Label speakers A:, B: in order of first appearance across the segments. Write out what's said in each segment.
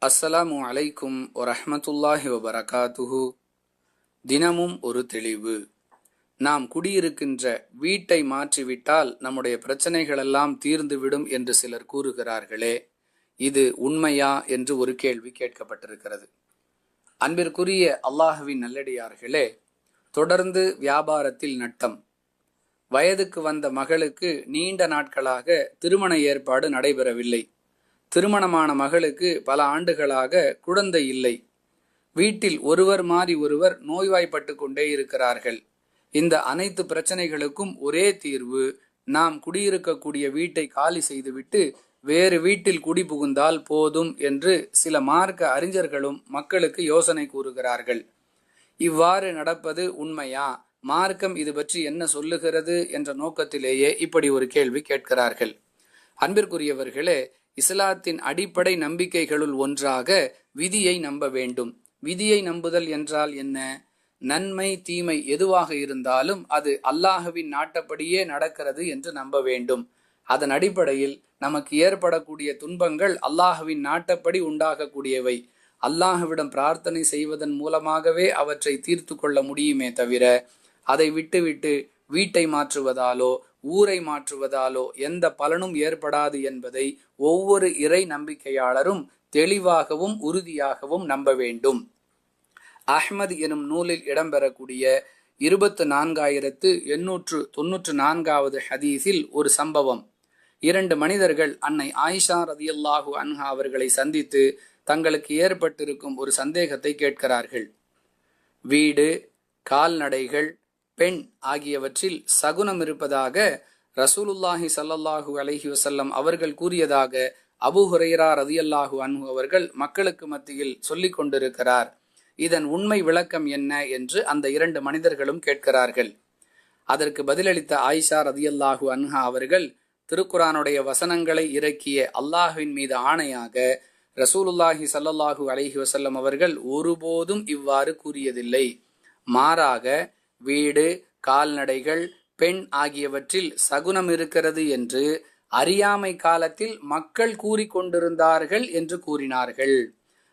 A: அஸ்ஸலாமு அலைக்கும் வரஹ்மத்துல்லாஹி வபரகாத்துஹு. தினமும் ஒரு தெளிவு. நாம் குடியிருக்கின்ற வீட்டை மாற்றிவிட்டால் நம்முடைய பிரச்சனைகளெல்லாம் தீர்ந்துவிடும் என்று சிலர் கூறுகிறார்களே. இது உண்மையா என்று ஒரு கேள்வி கேட்கப்பட்டிருக்கிறது. அன்பிற்குரிய அல்லாஹுவின் நல்லடியார்களே தொடர்ந்து வியாபாரத்தில் நட்டம். வயதுக்கு வந்த மகளுக்கு நீண்ட நாட்களாக திருமண ஏற்பாடு நடைபெறவில்லை. திருமணமான மகளுக்கு பல ஆண்டுகளாக குழந்தை இல்லை. வீட்டில் ஒருவர் மாறி ஒருவர் நோய்வாய்ப்பட்டு கொண்டே இருக்கிறார்கள். இந்த அனைத்து பிரச்சனைகளுக்கும் ஒரே தீர்வு நாம் குடியிருக்கக்கூடிய வீட்டை காலி செய்துவிட்டு வேறு வீட்டில் குடி புகுந்தால் போதும் என்று சில மார்க்க அறிஞர்களும் மக்களுக்கு யோசனை கூறுகிறார்கள். இவ்வாறு நடப்பது உண்மையா? மார்க்கம் இது பற்றி என்ன சொல்லுகிறது என்ற நோக்கத்திலேயே இப்படி ஒரு கேள்வி கேட்கிறார்கள். அன்பிற்குரியவர்களே இஸ்லாத்தின் அடிப்படை நம்பிக்கைகளுள் ஒன்றாக விதியை நம்ப வேண்டும். விதியை நம்புதல் என்றால் என்ன? நன்மை தீமை எதுவாக இருந்தாலும் அது அல்லாஹுவின் நாட்டப்படியே நடக்கிறது என்று நம்ப வேண்டும். அதன் அடிப்படையில் நமக்கு ஏற்படக்கூடிய துன்பங்கள் அல்லாஹுவின் நாட்டப்படி உண்டாகக்கூடியவை. அல்லாஹுவிடம் பிரார்த்தனை செய்வதன் மூலமாகவே அவற்றை தீர்த்து கொள்ள முடியுமே தவிர அதை விட்டுவிட்டு வீட்டை மாற்றுவதாலோ ஊரை மாற்றுவதாலோ எந்த பலனும் ஏற்படாது என்பதை ஒவ்வொரு இறை நம்பிக்கையாளரும் தெளிவாகவும் உறுதியாகவும் நம்ப வேண்டும். அஹ்மது எனும் நூலில் இடம்பெறக்கூடிய இருபத்து நான்காயிரத்து எண்ணூற்று தொன்னூற்று நான்காவது ஹதீஸில் ஒரு சம்பவம். இரண்டு மனிதர்கள் அன்னை ஆயிஷா ரதியல்லாஹு அன்ஹா அவர்களை சந்தித்து தங்களுக்கு ஏற்பட்டிருக்கும் ஒரு சந்தேகத்தை கேட்கிறார்கள். வீடு கால்நடைகள் பெண் ஆகியவற்றில் சகுனம் இருப்பதாக ரசூலுல்லாஹி சல்லல்லாஹு அலஹி வசல்லம் அவர்கள் கூறியதாக அபு ஹுரைரா ரதியல்லாஹு அன்ஹு அவர்கள் மக்களுக்கு மத்தியில் சொல்லிக் கொண்டிருக்கிறார். இதன் உண்மை விளக்கம் என்ன என்று அந்த இரண்டு மனிதர்களும் கேட்கிறார்கள். அதற்கு பதிலளித்த ஆயிஷா ரதியல்லாஹு அன்ஹா அவர்கள் திருக்குரானுடைய வசனங்களை இறக்கிய அல்லாஹுவின் மீது ஆணையாக ரசூலுல்லாஹி சல்லல்லாஹு அலஹி வசல்லம் அவர்கள் ஒருபோதும் இவ்வாறு கூறியதில்லை. மாறாக வீடு கால்நடைகள் பெண் ஆகியவற்றில் சகுனம் இருக்கிறது என்று அறியாமை காலத்தில் மக்கள் கூறிக்கொண்டிருந்தார்கள் என்று கூறினார்கள்.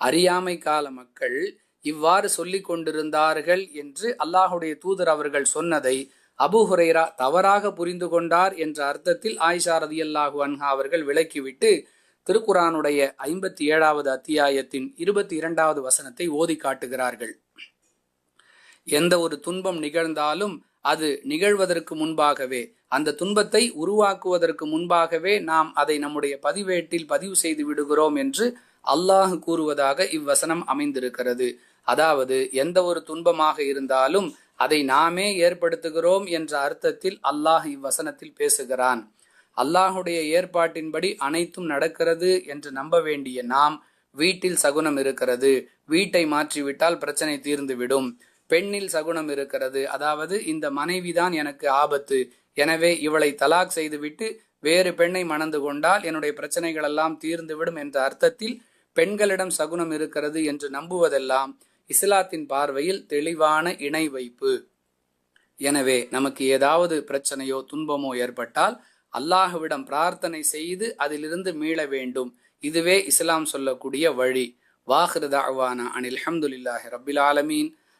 A: அறியாமை கால மக்கள் இவ்வாறு சொல்லிக் கொண்டிருந்தார்கள் என்று அல்லாஹுடைய தூதர் அவர்கள் சொன்னதை அபு ஹுரைரா தவறாக புரிந்து கொண்டார் என்ற அர்த்தத்தில் ஆயிஷா ரதி அல்லாஹு அன்ஹா அவர்கள் விளக்கிவிட்டு திருக்குரானுடைய ஐம்பத்தி ஏழாவது அத்தியாயத்தின் இருபத்தி இரண்டாவது வசனத்தை ஓதி காட்டுகிறார்கள். எந்த ஒரு துன்பம் நிகழ்ந்தாலும் அது நிகழ்வதற்கு முன்பாகவே அந்த துன்பத்தை உருவாக்குவதற்கு முன்பாகவே நாம் அதை நம்முடைய பதிவேட்டில் பதிவு செய்து விடுகிறோம் என்று அல்லாஹ் கூறுவதாக இவ்வசனம் அமைந்திருக்கிறது. அதாவது எந்த ஒரு துன்பமாக இருந்தாலும் அதை நாமே ஏற்படுத்துகிறோம் என்ற அர்த்தத்தில் அல்லாஹ் இவ்வசனத்தில் பேசுகிறான். அல்லாஹுடைய ஏற்பாட்டின்படி அனைத்தும் நடக்கிறது என்று நம்ப வேண்டிய நாம் வீட்டில் சகுனம் இருக்கிறது. வீட்டை மாற்றிவிட்டால் பிரச்சனை தீர்ந்துவிடும். பெண்ணில் சகுனம் இருக்கிறது. அதாவது இந்த மனைவிதான் எனக்கு ஆபத்து. எனவே இவளை தலாக் செய்துவிட்டு வேறு பெண்ணை மணந்து கொண்டால் என்னுடைய பிரச்சனைகள் எல்லாம் தீர்ந்துவிடும் என்ற அர்த்தத்தில் பெண்களிடம் சகுனம் இருக்கிறது என்று நம்புவதெல்லாம் இஸ்லாத்தின் பார்வையில் தெளிவான இணை வைப்பு. எனவே நமக்கு ஏதாவது பிரச்சனையோ துன்பமோ ஏற்பட்டால் அல்லாஹுவிடம் பிரார்த்தனை செய்து அதிலிருந்து மீள வேண்டும். இதுவே இஸ்லாம் சொல்லக்கூடிய வழி. வாஹிருதாவானா அனில் அஹமதுல்லாஹி ரபில் ஆலமீன்.